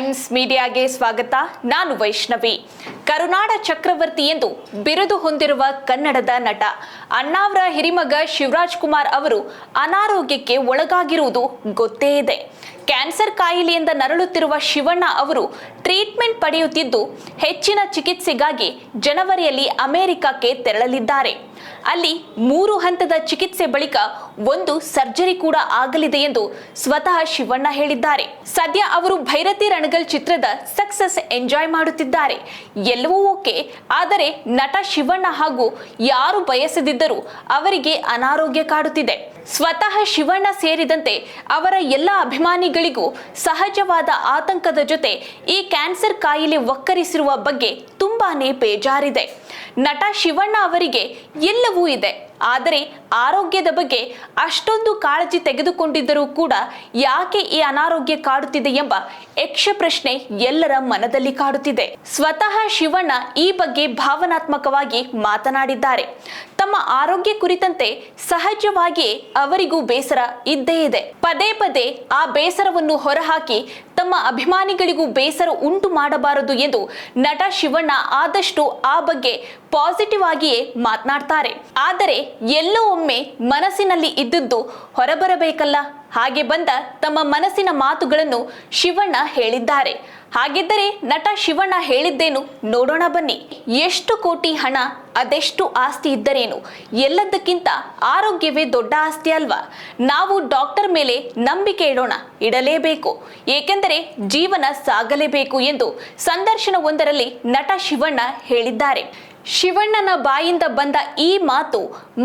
time ಮೀಡಿಯಾಗೆ ಸ್ವಾಗತ. ನಾನು ವೈಷ್ಣವಿ. ಕರುನಾಡ ಚಕ್ರವರ್ತಿ ಎಂದು ಬಿರುದು ಹೊಂದಿರುವ ಕನ್ನಡದ ನಟ ಅಣ್ಣಾವ್ರ ಹಿರಿಮಗ ಶಿವರಾಜ್ ಕುಮಾರ್ ಅವರು ಅನಾರೋಗ್ಯಕ್ಕೆ ಒಳಗಾಗಿರುವುದು ಗೊತ್ತೇ ಇದೆ. ಕ್ಯಾನ್ಸರ್ ಕಾಯಿಲೆಯಿಂದ ನರಳುತ್ತಿರುವ ಶಿವಣ್ಣ ಅವರು ಟ್ರೀಟ್ಮೆಂಟ್ ಪಡೆಯುತ್ತಿದ್ದು, ಹೆಚ್ಚಿನ ಚಿಕಿತ್ಸೆಗಾಗಿ ಜನವರಿಯಲ್ಲಿ ಅಮೆರಿಕಕ್ಕೆ ತೆರಳಲಿದ್ದಾರೆ. ಅಲ್ಲಿ ಮೂರು ಹಂತದ ಚಿಕಿತ್ಸೆ ಬಳಿಕ ಒಂದು ಸರ್ಜರಿ ಕೂಡ ಆಗಲಿದೆ ಎಂದು ಸ್ವತಃ ಶಿವಣ್ಣ ಹೇಳಿದ್ದಾರೆ. ಸದ್ಯ ಅವರು ಭೈರತಿ ರಣಗಲ್ ಚಿತ್ರದ ಸಕ್ಸಸ್ ಎಂಜಾಯ್ ಮಾಡುತ್ತಿದ್ದಾರೆ. ಎಲ್ಲವೂ ಓಕೆ, ಆದರೆ ನಟ ಶಿವಣ್ಣ ಹಾಗೂ ಯಾರು ಬಯಸದಿದ್ದರೂ ಅವರಿಗೆ ಅನಾರೋಗ್ಯ ಕಾಡುತ್ತಿದೆ. ಸ್ವತಃ ಶಿವಣ್ಣ ಸೇರಿದಂತೆ ಅವರ ಎಲ್ಲ ಅಭಿಮಾನಿಗಳಿಗೂ ಸಹಜವಾದ ಆತಂಕದ ಜೊತೆ ಈ ಕ್ಯಾನ್ಸರ್ ಕಾಯಿಲೆ ಒಕ್ಕರಿಸಿರುವ ಬಗ್ಗೆ ತುಂಬಾನೇ ಬೇಜಾರಿದೆ. ನಟ ಶಿವಣ್ಣ ಅವರಿಗೆ ಎಲ್ಲವೂ ಇದೆ. ಆದರೆ ಆರೋಗ್ಯದ ಬಗ್ಗೆ ಅಷ್ಟೊಂದು ಕಾಳಜಿ ತೆಗೆದುಕೊಂಡಿದ್ದರೂ ಕೂಡ ಯಾಕೆ ಈ ಅನಾರೋಗ್ಯ ಕಾಡುತ್ತಿದೆ ಎಂಬ ಯಕ್ಷ ಪ್ರಶ್ನೆ ಎಲ್ಲರ ಮನದಲ್ಲಿ ಕಾಡುತ್ತಿದೆ. ಸ್ವತಃ ಶಿವಣ್ಣ ಈ ಬಗ್ಗೆ ಭಾವನಾತ್ಮಕವಾಗಿ ಮಾತನಾಡಿದ್ದಾರೆ. ತಮ್ಮ ಆರೋಗ್ಯ ಕುರಿತಂತೆ ಸಹಜವಾಗಿಯೇ ಅವರಿಗೂ ಬೇಸರ ಇದ್ದೇ ಇದೆ. ಪದೇ ಪದೇ ಆ ಬೇಸರವನ್ನು ಹೊರಹಾಕಿ ತಮ್ಮ ಅಭಿಮಾನಿಗಳಿಗೂ ಬೇಸರ ಉಂಟು ಮಾಡಬಾರದು ಎಂದು ನಟ ಶಿವಣ್ಣ ಆದಷ್ಟು ಆ ಬಗ್ಗೆ ಪಾಸಿಟಿವ್ ಆಗಿಯೇ ಮಾತನಾಡ್ತಾರೆ. ಆದರೆ ಎಲ್ಲೋ ಒಮ್ಮೆ ಮನಸ್ಸಿನಲ್ಲಿ ಇದ್ದದ್ದು ಹೊರಬರಬೇಕಲ್ಲ? ಹಾಗೆ ಬಂದ ತಮ್ಮ ಮನಸ್ಸಿನ ಮಾತುಗಳನ್ನು ಶಿವಣ್ಣ ಹೇಳಿದ್ದಾರೆ. ಹಾಗಿದ್ದರೆ ನಟ ಶಿವಣ್ಣ ಹೇಳಿದ್ದೇನು ನೋಡೋಣ ಬನ್ನಿ. ಎಷ್ಟು ಕೋಟಿ ಹಣ, ಅದೆಷ್ಟು ಆಸ್ತಿ ಇದ್ದರೇನು? ಎಲ್ಲದಕ್ಕಿಂತ ಆರೋಗ್ಯವೇ ದೊಡ್ಡ ಆಸ್ತಿ ಅಲ್ವಾ? ನಾವು ಡಾಕ್ಟರ್ ಮೇಲೆ ನಂಬಿಕೆ ಇಡೋಣ, ಇಡಲೇಬೇಕು. ಏಕೆಂದರೆ ಜೀವನ ಸಾಗಲೇಬೇಕು ಎಂದು ಸಂದರ್ಶನವೊಂದರಲ್ಲಿ ನಟ ಶಿವಣ್ಣ ಹೇಳಿದ್ದಾರೆ. ಶಿವಣ್ಣನ ಬಾಯಿಂದ ಬಂದ ಈ ಮಾತು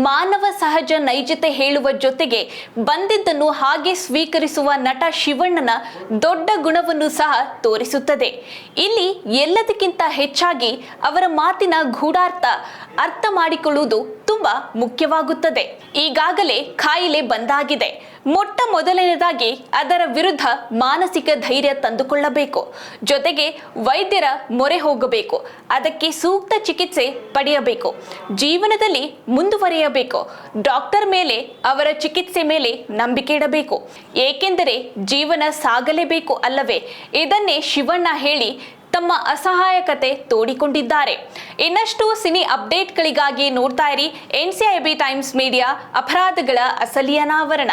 ಮಾನವ ಸಹಜ ನೈಜತೆ ಹೇಳುವ ಜೊತೆಗೆ ಬಂದಿದ್ದನ್ನು ಹಾಗೆ ಸ್ವೀಕರಿಸುವ ನಟ ಶಿವಣ್ಣನ ದೊಡ್ಡ ಗುಣವನ್ನು ಸಹ ತೋರಿಸುತ್ತದೆ. ಇಲ್ಲಿ ಎಲ್ಲದಕ್ಕಿಂತ ಹೆಚ್ಚಾಗಿ ಅವರ ಮಾತಿನ ಗೂಢಾರ್ಥ ಅರ್ಥ ಮಾಡಿಕೊಳ್ಳುವುದು ತುಂಬಾ ಮುಖ್ಯವಾಗುತ್ತದೆ. ಈಗಾಗಲೇ ಕಾಯಿಲೆ ಬಂದಾಗಿದೆ. ಮೊಟ್ಟ ಮೊದಲನೇದಾಗಿ ಅದರ ವಿರುದ್ಧ ಮಾನಸಿಕ ಧೈರ್ಯ ತಂದುಕೊಳ್ಳಬೇಕು. ಜೊತೆಗೆ ವೈದ್ಯರ ಮೊರೆ ಹೋಗಬೇಕು. ಅದಕ್ಕೆ ಸೂಕ್ತ ಚಿಕಿತ್ಸೆ ಪಡೆಯಬೇಕು. ಜೀವನದಲ್ಲಿ ಮುಂದುವರಿಯಬೇಕು. ಡಾಕ್ಟರ್ ಮೇಲೆ, ಅವರ ಚಿಕಿತ್ಸೆ ಮೇಲೆ ನಂಬಿಕೆ ಇಡಬೇಕು. ಏಕೆಂದರೆ ಜೀವನ ಸಾಗಲೇಬೇಕು ಅಲ್ಲವೇ? ಇದನ್ನೇ ಶಿವಣ್ಣ ಹೇಳಿ ತಮ್ಮ ಅಸಹಾಯಕತೆ ತೋಡಿಕೊಂಡಿದ್ದಾರೆ. ಇನ್ನಷ್ಟು ಸಿನಿ ಅಪ್ಡೇಟ್ಗಳಿಗಾಗಿ ನೋಡ್ತಾ ಇರಿ N C I B times media ಅಪರಾಧಗಳ ಅಸಲಿ ಅನಾವರಣ